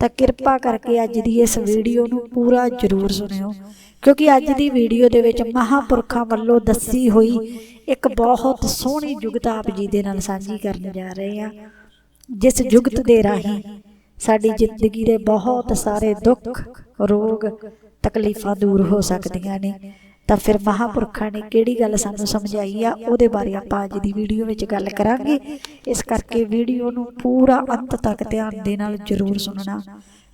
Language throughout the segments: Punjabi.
ਤਾਂ ਕਿਰਪਾ ਕਰਕੇ ਅੱਜ ਦੀ ਇਸ ਵੀਡੀਓ ਨੂੰ ਪੂਰਾ ਜ਼ਰੂਰ ਸੁਣਿਓ, ਕਿਉਂਕਿ ਅੱਜ ਦੀ ਵੀਡੀਓ ਦੇ ਵਿੱਚ ਮਹਾਪੁਰਖਾਂ ਵੱਲੋਂ ਦੱਸੀ ਹੋਈ ਇੱਕ ਬਹੁਤ ਸੋਹਣੀ ਜੁਗਤ ਆਪ ਜੀ ਦੇ ਨਾਲ ਸਾਂਝੀ ਕਰਨ ਜਾ ਰਹੇ ਹਾਂ, ਜਿਸ ਜੁਗਤ ਦੇ ਰਾਹੀਂ ਸਾਡੀ ਜ਼ਿੰਦਗੀ ਦੇ ਬਹੁਤ ਸਾਰੇ ਦੁੱਖ, ਰੋਗ, ਤਕਲੀਫਾਂ ਦੂਰ ਹੋ ਸਕਦੀਆਂ ਨੇ। ਤਾਂ ਫਿਰ ਮਹਾਪੁਰਖਾਂ ਨੇ ਕਿਹੜੀ ਗੱਲ ਸਾਨੂੰ ਸਮਝਾਈ ਆ? ਉਹਦੇ ਬਾਰੇ ਆਪਾਂ ਅੱਜ ਦੀ ਵੀਡੀਓ ਵਿੱਚ ਗੱਲ ਕਰਾਂਗੇ। ਇਸ ਕਰਕੇ ਵੀਡੀਓ ਨੂੰ ਪੂਰਾ ਅੰਤ ਤੱਕ ਧਿਆਨ ਦੇ ਨਾਲ ਜ਼ਰੂਰ ਸੁਣਨਾ।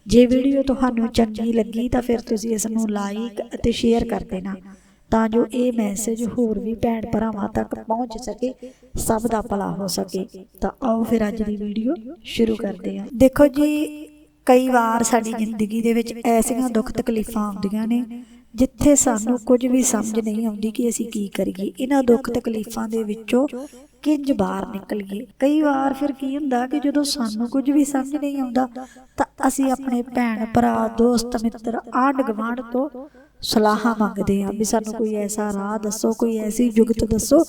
ਜੇ ਵੀਡੀਓ ਤੁਹਾਨੂੰ ਚੰਗੀ ਲੱਗੀ ਤਾਂ ਫਿਰ ਤੁਸੀਂ ਇਸ ਨੂੰ ਲਾਈਕ ਅਤੇ ਸ਼ੇਅਰ ਕਰ ਦੇਣਾ, ਤਾਂ ਜੋ ਇਹ ਮੈਸੇਜ ਹੋਰ ਵੀ ਭੈਣ ਭਰਾਵਾਂ ਤੱਕ ਪਹੁੰਚ ਸਕੇ, ਸਭ ਦਾ ਭਲਾ ਹੋ ਸਕੇ। ਤਾਂ ਆਓ ਫਿਰ ਅੱਜ ਦੀ ਵੀਡੀਓ ਸ਼ੁਰੂ ਕਰਦੇ ਹਾਂ। ਦੇਖੋ ਜੀ, ਕਈ ਵਾਰ ਸਾਡੀ ਜ਼ਿੰਦਗੀ ਦੇ ਵਿੱਚ ਐਸੀਆਂ ਦੁੱਖ ਤਕਲੀਫਾਂ ਆਉਂਦੀਆਂ ਨੇ ਜਿੱਥੇ ਸਾਨੂੰ ਕੁਝ ਵੀ ਸਮਝ ਨਹੀਂ ਆਉਂਦੀ ਕਿ ਅਸੀਂ ਕੀ ਕਰੀਏ ਇਹਨਾਂ ਦੁੱਖ ਤਕਲੀਫਾਂ ਦੇ ਵਿੱਚੋਂ ਕਿੰਜ ਬਾਹਰ ਨਿਕਲੀਏ। ਕਈ ਵਾਰ ਫਿਰ ਕੀ ਹੁੰਦਾ ਕਿ ਜਦੋਂ ਸਾਨੂੰ ਕੁਝ ਵੀ ਸਮਝ ਨਹੀਂ ਆਉਂਦਾ ਤਾਂ ਅਸੀਂ ਆਪਣੇ ਭੈਣ ਭਰਾ ਦੋਸਤ ਮਿੱਤਰ ਆਂਢ ਗੁਆਂਢ ਤੋਂ ਸਲਾਹਾਂ ਮੰਗਦੇ ਆ ਵੀ ਸਾਨੂੰ ਕੋਈ ਐਸਾ ਰਾਹ ਦੱਸੋ ਕੋਈ ਐਸੀ ਜੁਗਤ ਦੱਸੋ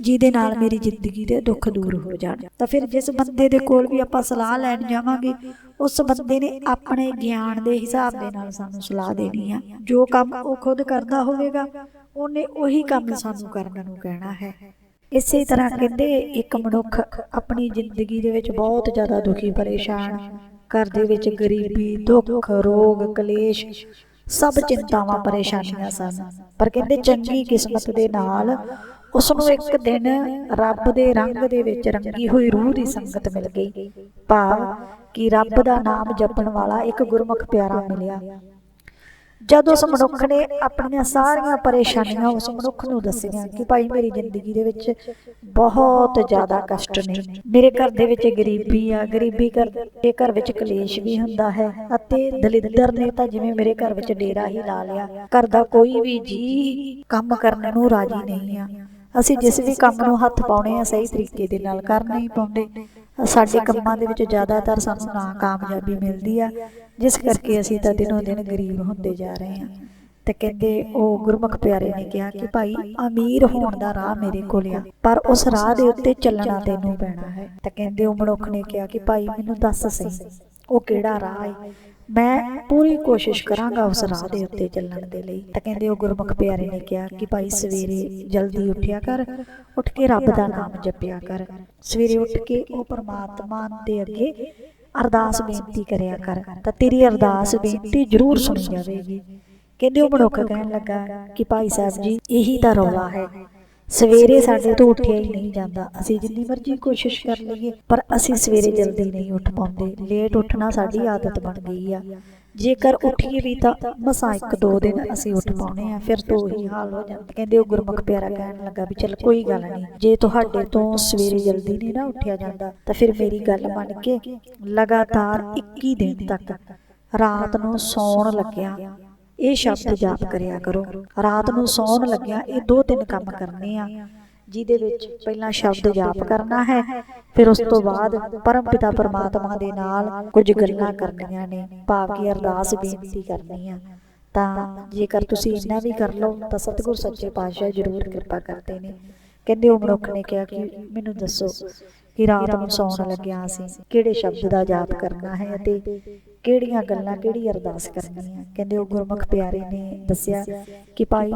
ਜਿਹਦੇ ਨਾਲ ਮੇਰੀ ਜ਼ਿੰਦਗੀ ਦੇ ਦੁੱਖ ਦੂਰ ਹੋ ਜਾਣ। ਤਾਂ ਫਿਰ ਜਿਸ ਬੰਦੇ ਦੇ ਕੋਲ ਵੀ ਆਪਾਂ ਸਲਾਹ ਲੈਣ ਜਾਵਾਂਗੇ ਉਸ ਬੰਦੇ ਨੇ ਆਪਣੇ ਗਿਆਨ ਦੇ ਹਿਸਾਬ ਦੇ ਨਾਲ ਸਾਨੂੰ ਸਲਾਹ ਦੇਣੀ ਆ। ਜੋ ਕੰਮ ਉਹ ਖੁਦ ਕਰਦਾ ਹੋਵੇਗਾ, ਉਹਨੇ ਉਹੀ ਕੰਮ ਸਾਨੂੰ ਕਰਨ ਨੂੰ ਕਹਿਣਾ ਹੈ। ਇਸੇ ਤਰ੍ਹਾਂ ਕਹਿੰਦੇ, ਇੱਕ ਮਨੁੱਖ ਆਪਣੀ ਜ਼ਿੰਦਗੀ ਦੇ ਵਿੱਚ ਬਹੁਤ ਜ਼ਿਆਦਾ ਦੁਖੀ, ਪਰੇਸ਼ਾਨ, ਘਰ ਦੇ ਵਿੱਚ ਗਰੀਬੀ, ਦੁੱਖ, ਰੋਗ, ਕਲੇਸ਼, ਸਭ ਚਿੰਤਾਵਾਂ, ਪਰੇਸ਼ਾਨੀਆਂ ਸਨ। ਪਰ ਕਹਿੰਦੇ, ਚੰਗੀ ਕਿਸਮਤ ਦੇ ਨਾਲ ਉਸ ਨੂੰ ਇੱਕ ਦਿਨ ਰੱਬ ਦੇ ਰੰਗ ਦੇ ਵਿੱਚ ਰੰਗੀ ਹੋਈ ਰੂਹ ਦੀ ਸੰਗਤ ਮਿਲ ਗਈ। ਭਾਵ ਕਿ ਰੱਬ ਦਾ ਨਾਮ ਜਪਣ ਵਾਲਾ ਇੱਕ ਗੁਰਮੁਖ ਪਿਆਰਾ ਮਿਲਿਆ। ਜਦ ਉਸ ਮਨੁੱਖ ਨੇ ਆਪਣੀਆਂ ਸਾਰੀਆਂ ਪਰੇਸ਼ਾਨੀਆਂ ਉਸ ਮਨੁੱਖ ਨੂੰ ਦੱਸੀਆਂ ਕਿ ਭਾਈ ਮੇਰੀ ਜ਼ਿੰਦਗੀ ਦੇ ਵਿੱਚ ਬਹੁਤ ਜ਼ਿਆਦਾ ਕਸ਼ਟ ਨੇ। ਮੇਰੇ ਘਰ ਦੇ ਵਿੱਚ ਗਰੀਬੀ ਆ, ਗਰੀਬੀ ਕਰਕੇ ਘਰ ਵਿੱਚ ਕਲੇਸ਼ ਵੀ ਹੁੰਦਾ ਹੈ ਅਤੇ ਦਲਿੱਦਰ ਨੇ ਤਾਂ ਜਿਵੇਂ ਮੇਰੇ ਘਰ ਵਿੱਚ ਡੇਰਾ ਹੀ ਲਾ ਲਿਆ। ਘਰ ਦਾ ਕੋਈ ਵੀ ਜੀ ਕੰਮ ਕਰਨ ਨੂੰ ਰਾਜੀ ਨਹੀਂ ਆ। ਅਸੀਂ ਜਿਸ ਵੀ ਕੰਮ ਨੂੰ ਹੱਥ ਪਾਉਣੇ ਆ ਸਹੀ ਤਰੀਕੇ ਦੇ ਨਾਲ, ਕਰ ਨਹੀਂ ਪਾਉਂਦੇ। ਸਾਡੇ ਕੰਮਾਂ ਦੇ ਵਿੱਚ ਜ਼ਿਆਦਾਤਰ ਸਾਨੂੰ ਨਾ ਕਾਮਯਾਬੀ ਮਿਲਦੀ ਆ ਜਿਸ ਕਰਕੇ ਅਸੀਂ ਤਾਂ ਦਿਨੋਂ ਦਿਨ ਗਰੀਬ ਹੁੰਦੇ ਜਾ ਰਹੇ ਹਾਂ। ਤੇ ਕਹਿੰਦੇ ਉਹ ਗੁਰਮੁਖ ਪਿਆਰੇ ਨੇ ਕਿਹਾ ਕਿ ਭਾਈ ਅਮੀਰ ਹੋਣ ਦਾ ਰਾਹ ਮੇਰੇ ਕੋਲ ਆ ਪਰ ਉਸ ਰਾਹ ਦੇ ਉੱਤੇ ਚੱਲਣਾ ਤੈਨੂੰ ਪੈਣਾ ਹੈ। ਤਾਂ ਕਹਿੰਦੇ ਉਹ ਮਨੁੱਖ ਨੇ ਕਿਹਾ ਕਿ ਭਾਈ ਮੈਨੂੰ ਦੱਸ ਸਹੀ ਉਹ ਕਿਹੜਾ ਰਾਹ ਹੈ ਮੈਂ ਪੂਰੀ ਕੋਸ਼ਿਸ਼ ਕਰਾਂਗਾ ਉਸ ਰਾਹ ਦੇ ਉੱਤੇ ਚੱਲਣ ਦੇ ਲਈ। ਤਾਂ ਕਹਿੰਦੇ ਉਹ ਗੁਰਮੁਖ ਪਿਆਰੇ ਨੇ ਕਿਹਾ ਕਿ ਭਾਈ ਸਵੇਰੇ ਜਲਦੀ ਉੱਠਿਆ ਕਰ, ਉੱਠ ਕੇ ਰੱਬ ਦਾ ਨਾਮ ਜਪਿਆ ਕਰ। ਸਵੇਰੇ ਉੱਠ ਕੇ ਉਹ ਪਰਮਾਤਮਾ ਦੇ ਅੱਗੇ ਅਰਦਾਸ ਬੇਨਤੀ ਕਰਿਆ ਕਰ। ਤਾਂ ਤੇਰੀ ਅਰਦਾਸ ਬੇਨਤੀ ਜ਼ਰੂਰ ਸੁਣੀ ਜਾਵੇਗੀ। ਕਹਿੰਦੇ ਉਹ ਮਨੁੱਖ ਕਹਿਣ ਲੱਗਾ ਕਿ ਭਾਈ ਸਾਹਿਬ ਜੀ, ਇਹੀ ਤਾਂ ਰੌਲਾ ਹੈ। ਸਵੇਰੇ ਸਾਡੇ ਤੋਂ ਉੱਠਿਆ ਹੀ ਨਹੀਂ ਜਾਂਦਾ। ਅਸੀਂ ਜਿੰਨੀ ਮਰਜ਼ੀ ਕੋਸ਼ਿਸ਼ ਕਰ ਲਈਏ ਪਰ ਅਸੀਂ ਸਵੇਰੇ ਜਲਦੀ ਨਹੀਂ ਉੱਠ ਪਾਉਂਦੇ। ਲੇਟ ਉੱਠਣਾ ਸਾਡੀ ਆਦਤ ਬਣ ਗਈ ਆ। ਜੇਕਰ ਉੱਠੀਏ ਵੀ ਤਾਂ ਮਸਾਂ ਇੱਕ ਦੋ ਦਿਨ ਅਸੀਂ ਉੱਠ ਪਾਉਣੇ ਆ ਫਿਰ ਤੋਂ ਹੀ ਹਾਲ ਹੋ ਜਾਂਦਾ। ਕਹਿੰਦੇ ਉਹ ਗੁਰਮੁਖ ਪਿਆਰਾ ਕਹਿਣ ਲੱਗਾ ਵੀ ਚਲ ਕੋਈ ਗੱਲ ਨਹੀਂ। ਜੇ ਤੁਹਾਡੇ ਤੋਂ ਸਵੇਰੇ ਜਲਦੀ ਨਹੀਂ ਨਾ ਉੱਠਿਆ ਜਾਂਦਾ ਤਾਂ ਫਿਰ ਮੇਰੀ ਗੱਲ ਮੰਨ ਕੇ ਲਗਾਤਾਰ 21 ਦਿਨ ਤੱਕ ਰਾਤ ਨੂੰ ਸੌਣ ਲੱਗਿਆ। ਇਹ ਸ਼ਬਦ ਜਾਪ ਕਰਿਆ ਕਰੋ। ਰਾਤ ਨੂੰ ਸੌਣ ਲੱਗਿਆ ਇਹ ਦੋ ਤਿੰਨ ਕੰਮ ਕਰਨੇ ਆ ਜਿਹਦੇ ਵਿੱਚ ਪਹਿਲਾਂ ਸ਼ਬਦ ਜਾਪ ਕਰਨਾ ਹੈ ਫਿਰ ਉਸ ਤੋਂ ਬਾਅਦ ਪਰਮ ਪਿਤਾ ਪਰਮਾਤਮਾ ਦੇ ਨਾਲ ਕੁਝ ਗੱਲਾਂ ਕਰਨੀਆਂ ਨੇ ਭਾਵ ਕਿ ਅਰਦਾਸ ਬੇਨਤੀ ਕਰਨੀ ਆ। ਤਾਂ ਜੇਕਰ ਤੁਸੀਂ ਇੰਨਾ ਵੀ ਕਰ ਲਓ ਤਾਂ ਸਤਿਗੁਰ ਸੱਚੇ ਪਾਤਸ਼ਾਹ ਜ਼ਰੂਰ ਕਿਰਪਾ ਕਰਦੇ ਨੇ। ਕਹਿੰਦੇ ਉਹ ਮਨੁੱਖ ਨੇ ਕਿਹਾ ਕਿ ਮੈਨੂੰ ਦੱਸੋ ਕਿ ਰਾਤ ਨੂੰ ਸੌਣ ਲੱਗਿਆ ਅਸੀਂ ਕਿਹੜੇ ਸ਼ਬਦ ਦਾ ਜਾਪ ਕਰਨਾ ਹੈ ਅਤੇ ਕਿਹੜੀਆਂ ਗੱਲਾਂ ਕਿਹੜੀ ਅਰਦਾਸ ਕਰਨੀ ਹੈ ਕਹਿੰਦੇ ਉਹ ਗੁਰਮੁਖ ਪਿਆਰੇ ਨੇ ਦੱਸਿਆ ਕਿ ਭਾਈ,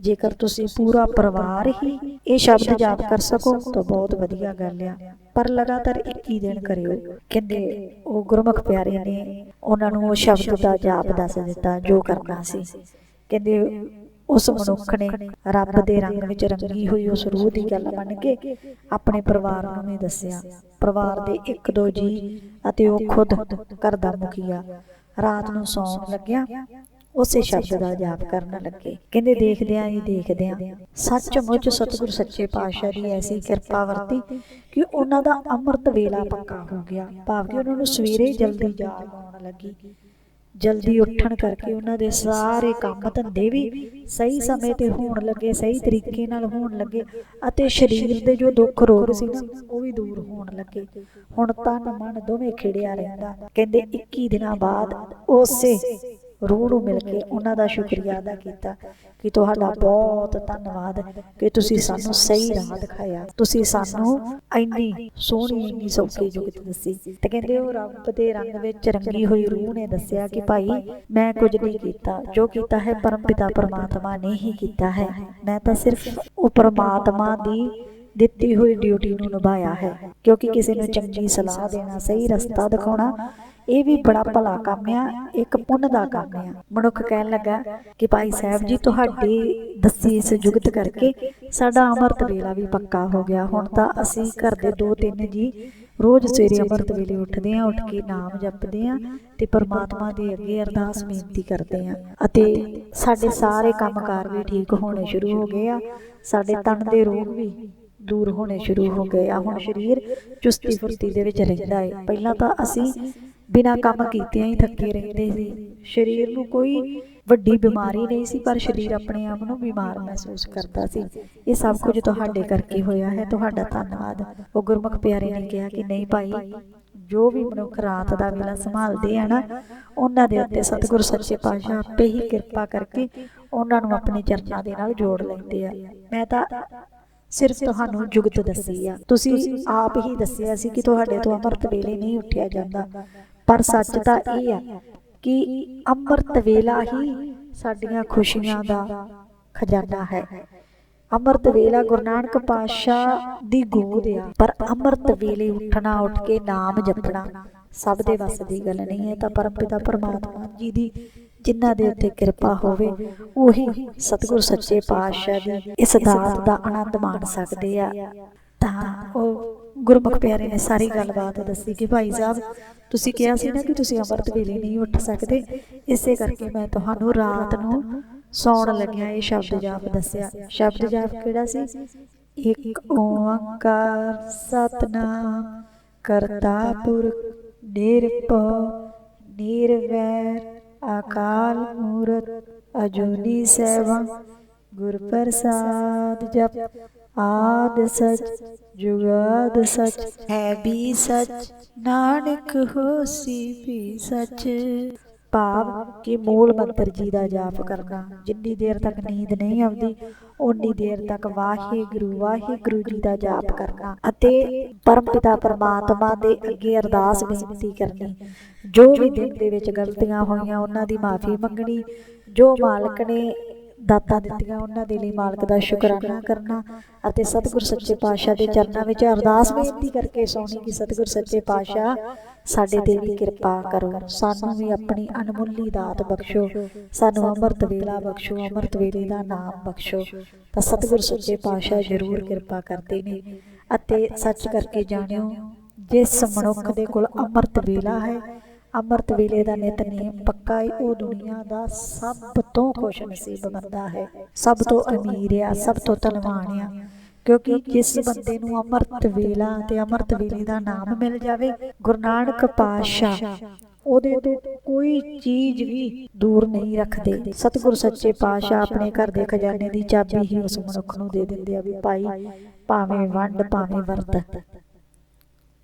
ਜੇਕਰ ਤੁਸੀਂ ਪੂਰਾ ਪਰਿਵਾਰ ਹੀ ਇਹ ਸ਼ਬਦ ਜਾਪ ਕਰ ਸਕੋ ਤਾਂ ਬਹੁਤ ਵਧੀਆ ਗੱਲ ਆ। ਪਰ ਲਗਾਤਾਰ 21 ਦਿਨ ਕਰਿਓ। ਕਹਿੰਦੇ ਉਹ ਗੁਰਮੁਖ ਪਿਆਰੇ ਨੇ ਉਹਨਾਂ ਨੂੰ ਉਹ ਸ਼ਬਦ ਦਾ ਜਾਪ ਦੱਸ ਦਿੱਤਾ ਜੋ ਕਰਨਾ ਸੀ। ਕਹਿੰਦੇ ਉਸ ਮਨੁੱਖ ਨੇ ਰੱਬ ਦੇ ਰੰਗ ਵਿੱਚ ਰੰਗੀ ਹੋਈ ਉਸ ਰੂਹ ਦੀ ਗੱਲ ਮੰਨ ਕੇ ਆਪਣੇ ਪਰਿਵਾਰ ਨੂੰ ਵੀ ਦੱਸਿਆ। ਪਰਿਵਾਰ ਦੇ ਇੱਕ ਦੋ ਜੀ ਅਤੇ ਉਹ ਖੁਦ ਘਰ ਦਾ ਮੁਖੀਆ। ਰਾਤ ਨੂੰ ਸੌਣ ਲੱਗਿਆ। ਉਸੇ ਸ਼ਬਦ ਦਾ ਜਾਪ ਕਰਨ ਲੱਗੇ। ਕਹਿੰਦੇ, ਦੇਖਦਿਆਂ ਹੀ ਦੇਖਦਿਆਂ ਸੱਚਮੁੱਚ ਸਤਿਗੁਰ ਸੱਚੇ ਪਾਤਸ਼ਾਹ ਦੀ ਐਸੀ ਕਿਰਪਾ ਵਰਤੀ ਕਿ ਉਹਨਾਂ ਦਾ ਅੰਮ੍ਰਿਤ ਵੇਲਾ ਪੱਕਾ ਹੋ ਗਿਆ। ਭਾਵ ਕਿ ਉਹਨਾਂ ਨੂੰ ਸਵੇਰੇ ਜਲਦੀ ਜਾਗ ਆਉਣ ਲੱਗੀ। ਜਲਦੀ ਉੱਠਣ ਕਰਕੇ ਉਹਨਾਂ ਦੇ ਸਾਰੇ ਕੰਮ ਧੰਦੇ ਵੀ ਸਹੀ ਸਮੇਂ ਤੇ ਹੋਣ ਲੱਗੇ ਸਹੀ ਤਰੀਕੇ ਨਾਲ ਹੋਣ ਲੱਗੇ ਅਤੇ ਸਰੀਰ ਦੇ ਜੋ ਦੁੱਖ ਰੋਗ ਸੀ ਨਾ ਉਹ ਵੀ ਦੂਰ ਹੋਣ ਲੱਗੇ। ਹੁਣ ਤਨ ਮਨ ਦੋਵੇਂ ਖਿੜਿਆ ਰਹਿੰਦਾ। ਕਹਿੰਦੇ 21 ਦਿਨਾਂ ਬਾਅਦ ਉਸੇ ਰੂਹ ਨੂੰ ਮਿਲ ਕੇ ਉਹਨਾਂ ਦਾ ਸ਼ੁਕਰੀਆ ਅਦਾ ਕੀਤਾ ਕਿ ਤੁਹਾਡਾ ਬਹੁਤ ਧੰਨਵਾਦ ਕਿ ਤੁਸੀਂ ਸਾਨੂੰ ਸਹੀ ਰਾਹ ਦਿਖਾਇਆ। ਤੁਸੀਂ ਸਾਨੂੰ ਇੰਨੀ ਸੋਹਣੀ ਇੰਨੀ ਸੌਖੀ ਜੁਗਤ ਦੱਸੀ। ਤੇ ਕਹਿੰਦੇ ਉਹ ਰੱਬ ਦੇ ਰੰਗ ਵਿੱਚ ਰੰਗੀ ਹੋਈ ਰੂਹ ਨੇ ਦੱਸਿਆ ਕਿ ਭਾਈ ਮੈਂ ਕੁਝ ਨਹੀਂ ਕੀਤਾ। ਜੋ ਕੀਤਾ ਹੈ ਪਰਮਪਿਤਾ ਪਰਮਾਤਮਾ ਨੇ ਹੀ ਕੀਤਾ ਹੈ। ਮੈਂ ਤਾਂ ਸਿਰਫ ਉਹ ਪਰਮਾਤਮਾ ਦੀ ਦਿੱਤੀ ਹੋਈ ਡਿਊਟੀ ਨੂੰ ਨਿਭਾਇਆ ਹੈ। ਕਿਉਂਕਿ ਕਿਸੇ ਨੂੰ ਚੰਗੀ ਸਲਾਹ ਦੇਣਾ ਸਹੀ ਰਸਤਾ ਦਿਖਾਉਣਾ ਇਹ ਵੀ ਬੜਾ ਭਲਾ ਕੰਮ ਆ ਇੱਕ ਪੁੰਨ ਦਾ ਕੰਮ ਆ। ਮਨੁੱਖ ਕਹਿਣ ਲੱਗਾ ਕਿ ਭਾਈ ਸਾਹਿਬ ਜੀ ਤੁਹਾਡੀ ਦੱਸੀ ਇਸ ਜੁਗਤ ਕਰਕੇ ਸਾਡਾ ਅੰਮ੍ਰਿਤ ਵੇਲਾ ਵੀ ਪੱਕਾ ਹੋ ਗਿਆ। ਹੁਣ ਤਾਂ ਅਸੀਂ ਘਰ ਦੇ ਦੋ ਤਿੰਨ ਜੀ ਰੋਜ਼ ਸਵੇਰੇ ਅੰਮ੍ਰਿਤ ਵੇਲੇ ਉੱਠਦੇ ਆ ਉੱਠ ਕੇ ਨਾਮ ਜਪਦੇ ਆ ਤੇ ਪਰਮਾਤਮਾ ਦੇ ਅੱਗੇ ਅਰਦਾਸ ਬੇਨਤੀ ਕਰਦੇ ਆ ਅਤੇ ਸਾਡੇ ਸਾਰੇ ਕੰਮਕਾਰ ਵੀ ਠੀਕ ਹੋਣੇ ਸ਼ੁਰੂ ਹੋ ਗਏ ਆ। ਸਾਡੇ ਤਨ ਦੇ ਰੋਗ ਵੀ ਦੂਰ ਹੋਣੇ ਸ਼ੁਰੂ ਹੋ ਗਏ ਆ। ਹੁਣ ਸਰੀਰ ਚੁਸਤੀ ਫੁਰਤੀ ਦੇ ਵਿੱਚ ਰਹਿੰਦਾ ਹੈ ਪਹਿਲਾਂ ਤਾਂ ਅਸੀਂ ਬਿਨਾਂ ਕੰਮ ਕੀਤਿਆਂ ਹੀ ਥੱਕੇ ਰਹਿੰਦੇ ਸੀ। ਸਰੀਰ ਨੂੰ ਕੋਈ ਵੱਡੀ ਬਿਮਾਰੀ ਨਹੀਂ ਸੀ, ਪਰ ਸਰੀਰ ਆਪਣੇ ਆਪ ਨੂੰ ਬਿਮਾਰ ਮਹਿਸੂਸ ਕਰਦਾ ਸੀ। ਇਹ ਸਭ ਕੁਝ ਤੁਹਾਡੇ ਕਰਕੇ ਹੋਇਆ ਹੈ, ਤੁਹਾਡਾ ਧੰਨਵਾਦ। ਉਹ ਗੁਰਮੁਖ ਪਿਆਰੇ ਨੇ ਕਿਹਾ ਕਿ ਨਹੀਂ ਭਾਈ, ਜੋ ਵੀ ਮਨੁੱਖ ਰਾਤ ਦਾ ਵੇਲਾ ਸੰਭਾਲਦੇ ਆ ਨਾ, ਉਹਨਾਂ ਦੇ ਉੱਤੇ ਸਤਿਗੁਰ ਸੱਚੇ ਪਾਤਸ਼ਾਹ ਆਪੇ ਹੀ ਕਿਰਪਾ ਕਰਕੇ ਉਹਨਾਂ ਨੂੰ ਆਪਣੇ ਚਰਨਾਂ ਦੇ ਨਾਲ ਜੋੜ ਲੈਂਦੇ ਆ। ਮੈਂ ਤਾਂ ਸਿਰਫ ਤੁਹਾਨੂੰ ਜੁਗਤ ਦੱਸੀ ਆ। ਤੁਸੀਂ ਆਪ ਹੀ ਦੱਸਿਆ ਸੀ ਕਿ ਤੁਹਾਡੇ ਤੋਂ ਅੰਮ੍ਰਿਤ ਵੇਲੇ ਨਹੀਂ ਉੱਠਿਆ ਜਾਂਦਾ। ਪਰ ਸੱਚ ਤਾਂ ਇਹ ਆ ਕਿ ਅੰਮ੍ਰਿਤ ਵੇਲਾ ਹੀ ਸਾਡੀਆਂ ਖੁਸ਼ੀਆਂ ਦਾ ਖਜ਼ਾਨਾ ਹੈ। ਅੰਮ੍ਰਿਤ ਵੇਲਾ ਗੁਰੂ ਨਾਨਕ ਪਾਤਸ਼ਾਹ ਦੀ ਗੋਦ ਆ, ਪਰ ਅੰਮ੍ਰਿਤ ਵੇਲੇ ਉੱਠਣਾ, ਉੱਠ ਕੇ ਨਾਮ ਜਪਣਾ ਸਭ ਦੇ ਵੱਸ ਦੀ ਗੱਲ ਨਹੀਂ ਹੈ। ਤਾਂ ਪਰਮ ਪਿਤਾ ਪਰਮਾਤਮਾ ਜੀ ਦੀ ਜਿਨ੍ਹਾਂ ਦੇ ਉੱਤੇ ਕਿਰਪਾ ਹੋਵੇ, ਉਹੀ ਸਤਿਗੁਰ ਸੱਚੇ ਪਾਤਸ਼ਾਹ ਦੀ ਇਸ ਦਾਤ ਦਾ ਆਨੰਦ ਮਾਣ ਸਕਦੇ ਆ। ਤਾਂ ਉਹ ਗੁਰਮੁਖ ਪਿਆਰੇ ਨੇ ਸਾਰੀ ਗੱਲਬਾਤ ਦੱਸੀ ਕਿ ਭਾਈ ਸਾਹਿਬ, ਤੁਸੀਂ ਕਿਹਾ ਸੀ ਨਾ ਕਿ ਤੁਸੀਂ ਅੰਮ੍ਰਿਤ ਵੇਲੇ ਨਹੀਂ ਉੱਠ ਸਕਦੇ। ਇਸੇ ਕਰਕੇ ਮੈਂ ਤੁਹਾਨੂੰ ਰਾਤ ਨੂੰ ਸੌਣ ਲੱਗਿਆ ਇਹ ਸ਼ਬਦ ਜਾਪ ਦੱਸਿਆ। ਸ਼ਬਦ ਜਾਪ ਕਿਹੜਾ ਸੀ? ਇੱਕ ਓੰਕਾਰ ਸਤਨਾਮ ਕਰਤਾ ਪੁਰਖ ਨਿਰਭਉ, ਨਿਰਵੈਰ ਅਕਾਲ ਮੂਰਤ ਅਜੂਨੀ ਸੈਭੰ ਗੁਰ ਪ੍ਰਸਾਦ ਜਪ। ਆਦ ਸਚ, ਜੁਗਾਦ ਸਚ, ਹੈ ਵੀ ਸਚ। ਨਾਨਕ ਹੋਸੀ ਵੀ ਸਚ। ਭਾਵ ਕਿ ਮੂਲ ਮੰਤਰ ਜੀ ਦਾ ਜਾਪ ਕਰਨਾ। ਜਿੰਨੀ ਦੇਰ ਤੱਕ ਨੀਂਦ ਨਹੀਂ ਆਉਂਦੀ, ਓਨੀ ਦੇਰ ਤੱਕ ਵਾਹਿਗੁਰੂ ਵਾਹਿਗੁਰੂ ਜੀ ਦਾ ਜਾਪ ਕਰਨਾ ਅਤੇ ਪਰਮਪਿਤਾ ਪਰਮਾਤਮਾ ਦੇ ਅੱਗੇ ਅਰਦਾਸ ਬੇਨਤੀ ਕਰਨੀ। ਜੋ ਵੀ ਦਿਨ ਦੇ ਵਿੱਚ ਗਲਤੀਆਂ ਹੋਈਆਂ, ਉਹਨਾਂ ਦੀ ਮਾਫੀ ਮੰਗਣੀ। ਜੋ ਮਾਲਕ ਨੇ ਦਾਤਾਂ ਦਿੱਤੀਆਂ ਉਹਨਾਂ ਦੇ ਲਈ ਮਾਲਕ ਦਾ ਸ਼ੁਕਰਾਨਾ ਕਰਨਾ ਅਤੇ ਸਤਿਗੁਰ ਸੱਚੇ ਪਾਤਸ਼ਾਹ ਦੇ ਚਰਨਾਂ ਵਿੱਚ ਅਰਦਾਸ ਬੇਨਤੀ ਕਰਕੇ ਸੌਣੀ ਕਿ ਸਤਿਗੁਰ ਸੱਚੇ ਪਾਤਸ਼ਾਹ ਸਾਡੇ ਤੇ ਵੀ ਕਿਰਪਾ ਕਰੋ। ਸਾਨੂੰ ਵੀ ਆਪਣੀ ਅਣਮੁੱਲੀ ਦਾਤ ਬਖਸ਼ੋ। ਸਾਨੂੰ ਅੰਮ੍ਰਿਤ ਵੇਲਾ ਬਖਸ਼ੋ, ਅੰਮ੍ਰਿਤ ਵੇਲੇ ਦਾ ਨਾਮ ਬਖਸ਼ੋ। ਤਾਂ ਸਤਿਗੁਰ ਸੱਚੇ ਪਾਤਸ਼ਾਹ ਜ਼ਰੂਰ ਕਿਰਪਾ ਕਰਦੇ ਨੇ ਅਤੇ ਸੱਚ ਕਰਕੇ ਜਾਣਿਓ, ਜਿਸ ਮਨੁੱਖ ਦੇ ਕੋਲ ਅੰਮ੍ਰਿਤ ਵੇਲਾ ਹੈ ਅੰਮ੍ਰਿਤ ਵੇਲੇ ਦਾ ਨਿਤਨੇਮ ਪੱਕਾ ਹੀ ਉਹ ਦੁਨੀਆ ਦਾ ਸਭ ਤੋਂ ਖੁਸ਼ ਨਸੀਬ ਬੰਦਾ ਹੈ। ਸਭ ਤੋਂ ਅਮੀਰ ਆ, ਸਭ ਤੋਂ ਧਨਵਾਨ ਆ। ਕਿਉਂਕਿ ਜਿਸ ਬੰਦੇ ਨੂੰ ਅੰਮ੍ਰਿਤ ਵੇਲਾ ਤੇ ਅੰਮ੍ਰਿਤ ਵੇਲੇ ਦਾ ਨਾਮ ਮਿਲ ਜਾਵੇ, ਗੁਰੂ ਨਾਨਕ ਪਾਤਸ਼ਾਹ, ਉਹਦੇ ਤੋਂ ਕੋਈ ਚੀਜ਼ ਵੀ ਦੂਰ ਨਹੀਂ ਰੱਖਦੇ। ਸਤਿਗੁਰ ਸੱਚੇ ਪਾਤਸ਼ਾਹ ਆਪਣੇ ਘਰ ਦੇ ਖਜ਼ਾਨੇ ਦੀ ਚਾਬੀ ਹੀ ਉਸ ਮਨੁੱਖ ਨੂੰ ਦੇ ਦਿੰਦੇ ਆ ਵੀ ਭਾਈ, ਭਾਵੇਂ ਵੰਡ, ਭਾਵੇਂ ਵਰਤ,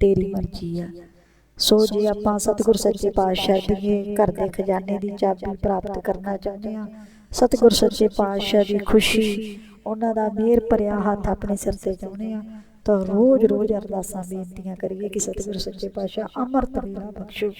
ਤੇਰੀ ਮਰਜ਼ੀ ਆ। ਸੋ ਜੇ ਆਪਾਂ ਸਤਿਗੁਰ ਸੱਚੇ ਪਾਤਸ਼ਾਹ ਦੇ ਘਰ ਦੇ ਖਜ਼ਾਨੇ ਦੀ ਚਾਬੀ ਪ੍ਰਾਪਤ ਕਰਨਾ ਚਾਹੁੰਦੇ ਹਾਂ। ਸਤਿਗੁਰ ਸੱਚੇ ਪਾਤਸ਼ਾਹ ਦੀ ਖੁਸ਼ੀ ਉਹਨਾਂ ਦਾ ਮਿਹਰ ਭਰਿਆ ਹੱਥ ਆਪਣੇ ਸਿਰ ਤੇ ਚਾਹੁੰਦੇ ਆ ਤਾਂ ਰੋਜ਼ ਰੋਜ਼ ਅਰਦਾਸਾਂ ਬੇਨਤੀਆਂ ਕਰੀਏ ਕਿ ਸਤਿਗੁਰ ਸੱਚੇ ਪਾਤਸ਼ਾਹ ਅੰਮ੍ਰਿਤ ਵੇਲਾ ਬਖਸ਼ੋ।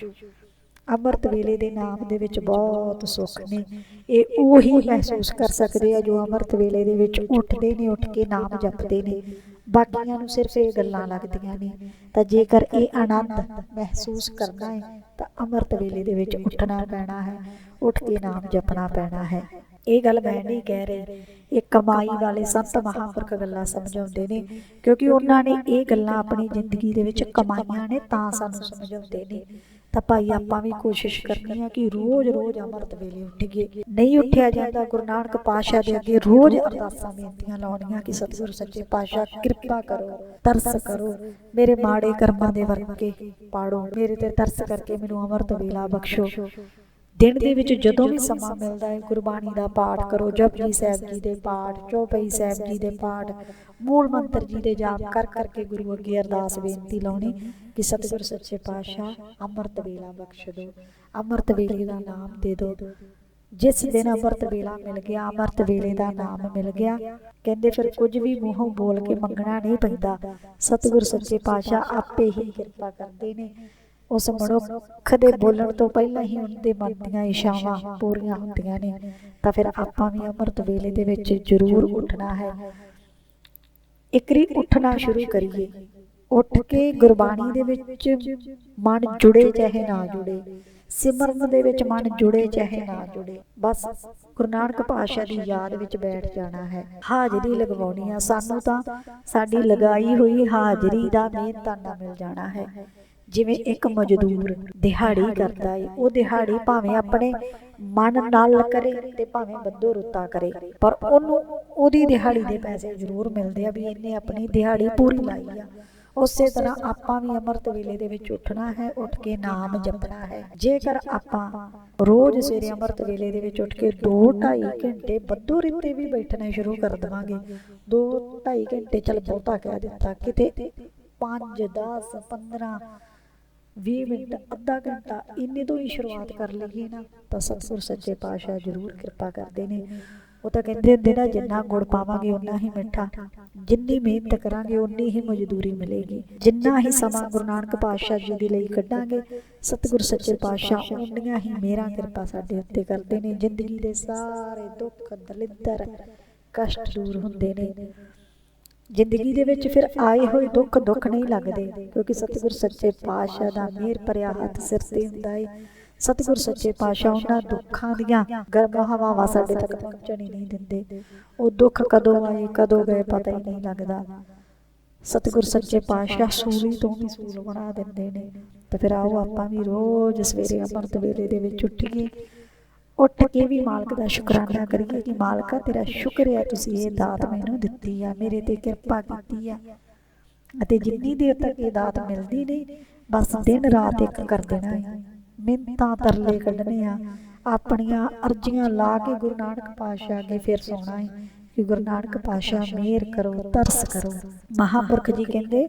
ਅੰਮ੍ਰਿਤ ਵੇਲੇ ਦੇ ਨਾਮ ਦੇ ਵਿੱਚ ਬਹੁਤ ਸੁੱਖ ਨੇ। ਇਹ ਉਹੀ ਮਹਿਸੂਸ ਕਰ ਸਕਦੇ ਆ ਜੋ ਅੰਮ੍ਰਿਤ ਵੇਲੇ ਦੇ ਵਿੱਚ ਉੱਠਦੇ ਨੇ ਉੱਠ ਕੇ ਨਾਮ ਜਪਦੇ ਨੇ। ਬਾਕੀਆਂ ਨੂੰ ਸਿਰਫ ਇਹ ਗੱਲਾਂ ਲੱਗਦੀਆਂ ਨੇ, ਤਾਂ ਜੇਕਰ ਇਹ ਆਨੰਦ ਮਹਿਸੂਸ ਕਰਨਾ ਹੈ, ਤਾਂ ਅੰਮ੍ਰਿਤ ਵੇਲੇ ਦੇ ਵਿੱਚ ਉੱਠਣਾ ਪੈਣਾ ਹੈ, ਉੱਠ ਕੇ ਨਾਮ ਜਪਣਾ ਪੈਣਾ ਹੈ। ਇਹ ਗੱਲ ਮੈਂ ਨਹੀਂ ਕਹਿ ਰਹੀ। ਇਹ ਕਮਾਈ ਵਾਲੇ ਸੰਤ ਮਹਾਂਪੁਰਖ ਗੱਲਾਂ ਸਮਝਾਉਂਦੇ ਨੇ, ਕਿਉਂਕਿ ਉਹਨਾਂ ਨੇ ਇਹ ਗੱਲਾਂ ਆਪਣੀ ਜ਼ਿੰਦਗੀ ਦੇ ਵਿੱਚ ਕਮਾਈਆਂ ਨੇ, ਤਾਂ ਸਾਨੂੰ ਸਮਝਾਉਂਦੇ ਨੇ। ਤਾਂ ਭਾਈ ਆਪਾਂ ਵੀ ਕੋਸ਼ਿਸ਼ ਕਰਨੀ ਆ ਕਿ ਰੋਜ਼-ਰੋਜ਼ ਅੰਮ੍ਰਿਤ ਵੇਲੇ ਉੱਠੀਏ। ਨਹੀਂ ਉੱਠਿਆ ਜਾਂਦਾ ਗੁਰੂ ਨਾਨਕ ਪਾਤਸ਼ਾਹ ਦੇ ਅੱਗੇ ਰੋਜ਼ ਅਰਦਾਸਾਂ ਬੇਨਤੀਆਂ ਲਾਉਣੀਆਂ ਕਿ ਸਤਿਗੁਰੂ ਸੱਚੇ ਪਾਤਸ਼ਾਹ ਕਿਰਪਾ ਕਰੋ ਤਰਸ ਕਰੋ ਮੇਰੇ ਮਾੜੇ ਕਰਮਾਂ ਦੇ ਵਰਕੇ ਪਾੜੋ ਮੇਰੇ ਤੇ ਤਰਸ ਕਰਕੇ ਮੈਨੂੰ ਅੰਮ੍ਰਿਤ ਵੇਲਾ ਬਖਸ਼ੋ। ਦਿਨ ਦੇ ਵਿੱਚ ਜਦੋਂ ਵੀ ਸਮਾਂ ਮਿਲਦਾ ਹੈ ਗੁਰਬਾਣੀ ਦਾ ਪਾਠ ਕਰੋ ਜਪਜੀ ਸਾਹਿਬ ਜੀ ਦੇ ਪਾਠ ਚੌਪਈ ਸਾਹਿਬ ਜੀ ਦੇ ਪਾਠ ਮੂਲ ਮੰਤਰ ਜੀ ਦੇ ਜਾਪ ਕਰ ਕਰਕੇ ਗੁਰੂ ਅੱਗੇ ਅਰਦਾਸ ਬੇਨਤੀ ਲਾਉਣੀ ਕਿ ਸਤਿਗੁਰ ਸੱਚੇ ਪਾਤਸ਼ਾਹ ਅੰਮ੍ਰਿਤ ਵੇਲਾ ਬਖਸ਼ ਦਿਓ ਅੰਮ੍ਰਿਤ ਵੇਲੇ ਦਾ ਨਾਮ ਦੇ ਦਿਓ। ਜਿਸ ਦਿਨ ਅੰਮ੍ਰਿਤ ਵੇਲਾ ਮਿਲ ਗਿਆ ਅੰਮ੍ਰਿਤ ਵੇਲੇ ਦਾ ਨਾਮ ਮਿਲ ਗਿਆ ਕਹਿੰਦੇ ਫਿਰ ਕੁਝ ਵੀ ਮੂੰਹੋਂ ਬੋਲ ਕੇ ਮੰਗਣਾ ਨਹੀਂ ਪੈਂਦਾ। ਸਤਿਗੁਰ ਸੱਚੇ ਪਾਤਸ਼ਾਹ ਆਪੇ ਹੀ ਕਿਰਪਾ ਕਰਦੇ ਨੇ ਉਸ ਮਨੁੱਖ ਦੇ ਬੋਲਣ ਤੋਂ ਪਹਿਲਾਂ ਹੀ ਉਹਦੇ ਮਨ ਦੀਆਂ ਇਸ਼ਾਵਾਂ ਪੂਰੀਆਂ ਹੁੰਦੀਆਂ ਨੇ। ਤਾਂ ਫਿਰ ਆਪਾਂ ਵੀ ਅੰਮ੍ਰਿਤ ਵੇਲੇ ਦੇ ਵਿੱਚ ਜ਼ਰੂਰ ਉੱਠਣਾ ਹੈ। ਇਕਰੀ ਉੱਠਣਾ ਸ਼ੁਰੂ ਕਰੀਏ। ਉੱਠ ਕੇ ਗੁਰਬਾਣੀ ਦੇ ਵਿੱਚ ਮਨ ਜੁੜੇ ਚਾਹੇ ਨਾ ਜੁੜੇ। ਸਿਮਰਨ ਦੇ ਵਿੱਚ ਮਨ ਜੁੜੇ ਚਾਹੇ ਨਾ ਜੁੜੇ। ਬਸ ਗੁਰੂ ਨਾਨਕ ਪਾਤਸ਼ਾਹ ਦੀ ਯਾਦ ਵਿੱਚ ਬੈਠ ਜਾਣਾ ਹੈ। ਹਾਜ਼ਰੀ ਲਗਵਾਉਣੀ ਆ। ਸਾਨੂੰ ਤਾਂ ਸਾਡੀ ਲਗਾਈ ਹੋਈ ਹਾਜ਼ਰੀ ਦਾ ਮਿਹਨਤਾਨਾ ਮਿਲ ਜਾਣਾ ਹੈ ਜਿਵੇਂ ਇੱਕ ਮਜ਼ਦੂਰ ਦਿਹਾੜੀ ਕਰਦਾ ਏ ਉਹ ਦਿਹਾੜੀ ਭਾਵੇਂ ਆਪਣੇ ਮਨ ਨਾਲ ਕਰੇ ਤੇ ਭਾਵੇਂ ਬੱਦੋ ਰੁੱਤਾ ਕਰੇ। ਪਰ ਉਹਨੂੰ ਉਹਦੀ ਦਿਹਾੜੀ ਦੇ ਪੈਸੇ ਜ਼ਰੂਰ ਮਿਲਦੇ ਆ ਵੀ ਇਹਨੇ ਆਪਣੀ ਦਿਹਾੜੀ ਪੂਰੀ ਲਾਈ ਆ। ਉਸੇ ਤਰ੍ਹਾਂ ਆਪਾਂ ਵੀ ਅੰਮ੍ਰਿਤ ਵੇਲੇ ਦੇ ਵਿੱਚ ਉੱਠਣਾ ਹੈ ਉੱਠ ਕੇ ਨਾਮ ਜਪਣਾ ਹੈ। ਜੇਕਰ ਆਪਾਂ ਰੋਜ਼ ਸਵੇਰੇ ਅੰਮ੍ਰਿਤ ਵੇਲੇ ਦੇ ਵਿੱਚ ਉੱਠ ਕੇ 2-2.5 ਘੰਟੇ ਬੱਦੋ ਰਿੱਤੇ ਵੀ ਬੈਠਣਾ ਸ਼ੁਰੂ ਕਰ ਦੇਵਾਂਗੇ। 2-2.5 ਘੰਟੇ ਚਲ ਬਹੁਤਾ ਕਹਿ ਦਿੱਤਾ। ਕਿਤੇ 5 10 15 20 ਮਿੰਟ, ਅੱਧਾ ਘੰਟਾ ਇੰਨੇ ਤੋਂ ਹੀ ਸ਼ੁਰੂਆਤ ਕਰ ਲਈਏ ਨਾ, ਤਾਂ ਸਤਿਗੁਰ ਸੱਚੇ ਪਾਤਸ਼ਾਹ ਜ਼ਰੂਰ ਕਿਰਪਾ ਕਰਦੇ ਨੇ। ਉਹ ਤਾਂ ਕਹਿੰਦੇ ਹੁੰਦੇ ਨਾ, ਜਿੰਨਾ ਗੁੜ ਪਾਵਾਂਗੇ ਉਨਾ ਹੀ ਮਿੱਠਾ। ਜਿੰਨੀ ਮਿਹਨਤ ਕਰਾਂਗੇ ਉਨੀ ਹੀ ਮਜ਼ਦੂਰੀ ਮਿਲੇਗੀ। ਜਿੰਨਾ ਹੀ ਸਮਾਂ ਗੁਰੂ ਨਾਨਕ ਪਾਤਸ਼ਾਹ ਜੀ ਦੇ ਲਈ ਕੱਢਾਂਗੇ, ਸਤਿਗੁਰ ਸੱਚੇ ਪਾਤਸ਼ਾਹ ਉਨੀਆਂ ਹੀ ਮੇਰਾ ਕਿਰਪਾ ਸਾਡੇ ਉੱਤੇ ਕਰਦੇ ਨੇ। ਜ਼ਿੰਦਗੀ ਦੇ ਸਾਰੇ ਦੁੱਖ, ਦਲਿੱਦਰ, ਕਸ਼ਟ ਦੂਰ ਹੁੰਦੇ ਨੇ। ਜ਼ਿੰਦਗੀ ਦੇ ਵਿੱਚ ਫਿਰ ਆਏ ਹੋਏ ਦੁੱਖ ਦੁੱਖ ਨਹੀਂ ਲੱਗਦੇ, ਕਿਉਂਕਿ ਸਤਿਗੁਰ ਸੱਚੇ ਪਾਤਸ਼ਾਹ ਦਾ ਮਿਹਰ ਭਰਿਆ ਹੱਥ ਸਿਰ ਤੇ ਹੁੰਦਾ ਏ। ਸਤਿਗੁਰ ਸੱਚੇ ਪਾਤਸ਼ਾਹ ਉਹਨਾਂ ਦੁੱਖਾਂ ਦੀਆਂ ਗਰਮ ਹਵਾਵਾਂ ਸਾਡੇ ਤੱਕ ਪਹੁੰਚਣ ਹੀ ਨਹੀਂ ਦਿੰਦੇ। ਉਹ ਦੁੱਖ ਕਦੋਂ ਆਏ, ਕਦੋਂ ਗਏ ਪਤਾ ਹੀ ਨਹੀਂ ਲੱਗਦਾ। ਸਤਿਗੁਰ ਸੱਚੇ ਪਾਤਸ਼ਾਹ ਸੂਲੀ ਤੋਂ ਵੀ ਸੂਲ ਬਣਾ ਦਿੰਦੇ ਨੇ। ਤੇ ਫਿਰ ਆਓ ਆਪਾਂ ਵੀ ਰੋਜ਼ ਸਵੇਰੇ ਅੰਮ੍ਰਿਤ ਵੇਲੇ ਦੇ ਵਿੱਚ ਉੱਠੀਏ। ਉੱਠ ਕੇ ਵੀ ਮਾਲਕ ਦਾ ਸ਼ੁਕਰਾਨਾ ਕਰੀਏ ਕਿ ਮਾਲਕਾ, ਤੇਰਾ ਸ਼ੁਕਰ ਹੈ, ਤੁਸੀਂ ਇਹ ਦਾਤ ਮੈਨੂੰ ਦਿੱਤੀ ਆ, ਮੇਰੇ ਤੇ ਕਿਰਪਾ ਕੀਤੀ ਆ। ਅਤੇ ਜਿੰਨੀ ਦੇਰ ਤੱਕ ਇਹ ਦਾਤ ਮਿਲਦੀ ਨਹੀਂ, ਬਸ ਦਿਨ ਰਾਤ ਇੱਕ ਕਰ ਦੇਣਾ ਹੈ ਮਿੰਤਾਂ ਤਰਲੇ ਕੱਢਣੇ ਆ। ਆਪਣੀਆਂ ਅਰਜ਼ੀਆਂ ਲਾ ਕੇ ਗੁਰੂ ਨਾਨਕ ਪਾਤਸ਼ਾਹ ਅੱਗੇ ਫਿਰ ਸੋਣਾ ਹੈ ਕਿ ਗੁਰੂ ਨਾਨਕ ਪਾਤਸ਼ਾਹ, ਮਿਹਰ ਕਰੋ, ਤਰਸ ਕਰੋ। ਮਹਾਪੁਰਖ ਜੀ ਕਹਿੰਦੇ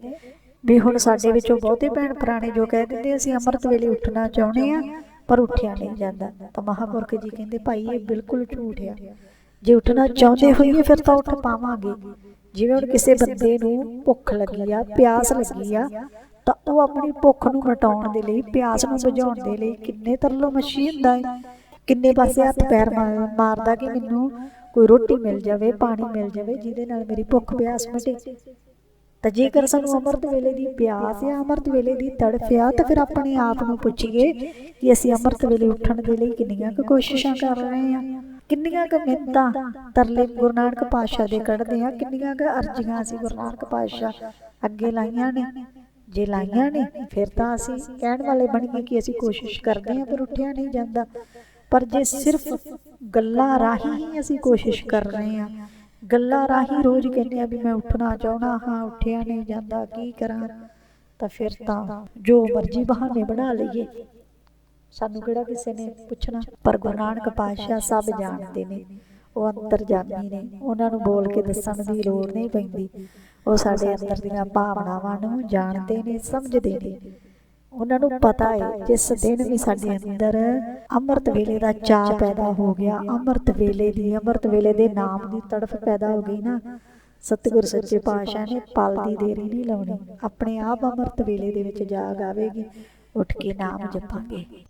ਵੀ ਹੁਣ ਸਾਡੇ ਵਿੱਚੋਂ ਬਹੁਤੇ ਭੈਣ ਪੁਰਾਣੇ ਜੋ ਕਹਿ ਦਿੰਦੇ ਅਸੀਂ ਅੰਮ੍ਰਿਤ ਵੇਲੇ ਉੱਠਣਾ ਚਾਹੁੰਦੇ ਆ ਪਰ ਉੱਠਿਆ ਨਹੀਂ ਜਾਂਦਾ। ਤਾਂ ਮਹਾਪੁਰਖ ਜੀ ਕਹਿੰਦੇ, ਭਾਈ, ਇਹ ਬਿਲਕੁਲ ਝੂਠ ਆ। ਜੇ ਉੱਠਣਾ ਚਾਹੁੰਦੇ ਹੋਈਏ ਫਿਰ ਤਾਂ ਉੱਠ ਪਾਵਾਂਗੇ। ਜਿਵੇਂ ਹੁਣ ਕਿਸੇ ਬੰਦੇ ਨੂੰ ਭੁੱਖ ਲੱਗੀ ਆ, ਪਿਆਸ ਲੱਗੀ ਆ, ਤਾਂ ਉਹ ਆਪਣੀ ਭੁੱਖ ਨੂੰ ਮਿਟਾਉਣ ਦੇ ਲਈ, ਪਿਆਸ ਨੂੰ ਬੁਝਾਉਣ ਦੇ ਲਈ ਕਿੰਨੇ ਤਰਲੋ ਮੱਛੀ ਹੁੰਦਾ ਹੈ ਕਿੰਨੇ ਪਾਸੇ ਹੱਥ ਪੈਰ ਮਾਰਦਾ ਕਿ ਮੈਨੂੰ ਕੋਈ ਰੋਟੀ ਮਿਲ ਜਾਵੇ, ਪਾਣੀ ਮਿਲ ਜਾਵੇ, ਜਿਹਦੇ ਨਾਲ ਮੇਰੀ ਭੁੱਖ ਪਿਆਸ ਮਿਟੇ। ਤਾਂ ਜੇਕਰ ਸਾਨੂੰ ਅੰਮ੍ਰਿਤ ਵੇਲੇ ਦੀ ਪਿਆਸ ਜਾਂ ਅੰਮ੍ਰਿਤ ਵੇਲੇ ਦੀ ਤੜਫ ਆ, ਤਾਂ ਫਿਰ ਆਪਣੇ ਆਪ ਨੂੰ ਪੁੱਛੀਏ ਕਿ ਅਸੀਂ ਅੰਮ੍ਰਿਤ ਵੇਲੇ ਉੱਠਣ ਦੇ ਲਈ ਕਿੰਨੀਆਂ ਕੁ ਕੋਸ਼ਿਸ਼ਾਂ ਕਰ ਰਹੇ ਹਾਂ, ਕਿੰਨੀਆਂ ਕੁ ਮਿੰਤਾਂ ਤਰਲੇ ਗੁਰੂ ਨਾਨਕ ਪਾਤਸ਼ਾਹ ਦੇ ਕੱਢਦੇ ਆ ਕਿੰਨੀਆਂ ਕੁ ਅਰਜ਼ੀਆਂ ਅਸੀਂ ਗੁਰੂ ਨਾਨਕ ਪਾਤਸ਼ਾਹ ਅੱਗੇ ਲਾਈਆਂ ਨੇ। ਜੇ ਲਾਈਆਂ ਨੇ, ਫਿਰ ਤਾਂ ਅਸੀਂ ਕਹਿਣ ਵਾਲੇ ਬਣੀਏ ਕਿ ਅਸੀਂ ਕੋਸ਼ਿਸ਼ ਕਰਦੇ ਹਾਂ, ਪਰ ਉੱਠਿਆ ਨਹੀਂ ਜਾਂਦਾ। ਪਰ ਜੇ ਸਿਰਫ ਗੱਲਾਂ ਰਾਹੀਂ ਹੀ ਅਸੀਂ ਕੋਸ਼ਿਸ਼ ਕਰ ਰਹੇ ਹਾਂ ਗੱਲਾਂ ਰਾਹੀਂ ਰੋਜ਼ ਕਹਿੰਦੇ ਆ ਵੀ ਮੈਂ ਉੱਠਣਾ ਚਾਹਣਾ ਹਾਂ ਉੱਠਿਆ ਨਹੀਂ ਜਾਂਦਾ ਕੀ ਕਰਾਂ? ਤਾਂ ਫਿਰ ਤਾਂ ਜੋ ਮਰਜ਼ੀ ਬਹਾਨੇ ਬਣਾ ਲਈਏ। ਸਾਨੂੰ ਕਿਹੜਾ ਕਿਸੇ ਨੇ ਪੁੱਛਣਾ? ਪਰ ਗੁਰੂ ਨਾਨਕ ਪਾਤਸ਼ਾਹ ਸਭ ਜਾਣਦੇ ਨੇ। ਉਹ ਅੰਤਰਜਾਮੀ ਨੇ। ਉਹਨਾਂ ਨੂੰ ਬੋਲ ਕੇ ਦੱਸਣ ਦੀ ਲੋੜ ਨਹੀਂ ਪੈਂਦੀ। ਉਹ ਸਾਡੇ ਅੰਦਰ ਦੀਆਂ ਭਾਵਨਾਵਾਂ ਨੂੰ ਜਾਣਦੇ ਨੇ ਸਮਝਦੇ ਨੇ। ਉਹਨਾਂ ਨੂੰ ਪਤਾ ਹੈ ਜਿਸ ਦਿਨ ਵੀ ਸਾਡੇ ਅੰਦਰ ਅੰਮ੍ਰਿਤ ਵੇਲੇ ਦਾ ਚਾਅ ਪੈਦਾ ਹੋ ਗਿਆ। ਅੰਮ੍ਰਿਤ ਵੇਲੇ ਦੀ, ਅੰਮ੍ਰਿਤ ਵੇਲੇ ਦੇ ਨਾਮ ਦੀ ਤੜਫ ਪੈਦਾ ਹੋ ਗਈ ਨਾ। ਸਤਿਗੁਰ ਸੱਚੇ ਪਾਤਸ਼ਾਹ ਨੇ ਪਲ ਦੀ ਦੇਰੀ ਨਹੀਂ ਲਾਉਣੀ। ਆਪਣੇ ਆਪ ਅੰਮ੍ਰਿਤ ਵੇਲੇ ਦੇ ਵਿੱਚ ਜਾਗ ਆਵੇਗੀ। ਉੱਠ ਕੇ ਨਾਮ ਜਪਾਂਗੇ।